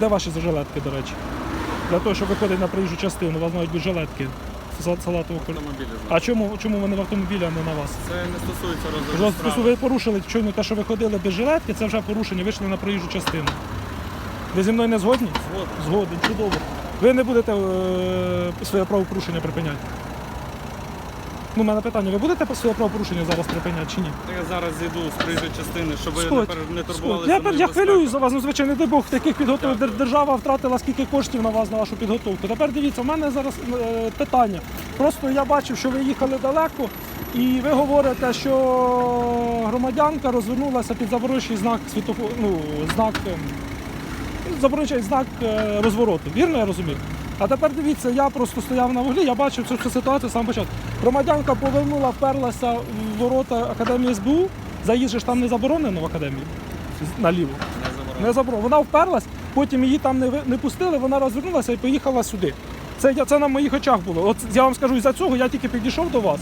Де ваші жилетки, до речі? Для того, щоб виходити на проїжджу частину, у вас мають бути жилетки салатового кольору. Автомобілі. А чому, чому вони в автомобілі, а не на вас? Це не стосується розгляду справи. ви порушили чому те, що ви ходили без жилетки, це вже порушення, вийшли на проїжджу частину. Ви зі мною не згодні? Згоден. Згоден, чудово. Ви не будете е, своє правопорушення припиняти? Ну, у мене питання, ви будете своє правопорушення зараз припиняти чи ні? Я зараз зійду з проїжджої частини, щоб ви не, пер- не турбувалися. Я, я хвилююсь за вас, ну звичайно, не дай Бог, таких підготовок Дякую. держава втратила скільки коштів на вас, на вашу підготовку. Тепер дивіться, у мене зараз е, питання. Просто я бачив, що ви їхали далеко, і ви говорите, що громадянка розвернулася під заборончий знак світофо... ну, знак. ем, заборончий знак е, розвороту. Вірно я розумію? А тепер дивіться, я просто стояв на вуглі, я бачив цю ситуацію з самого початку. Громадянка повернула, вперлася в ворота Академії СБУ. Заїзд же ж там не заборонено в академію наліво. Не заборонено. Не заборонено. Вона вперлась, потім її там не, ви- не пустили, вона розвернулася і поїхала сюди. Це, я- це на моїх очах було. От я вам скажу, із-за цього я тільки підійшов до вас.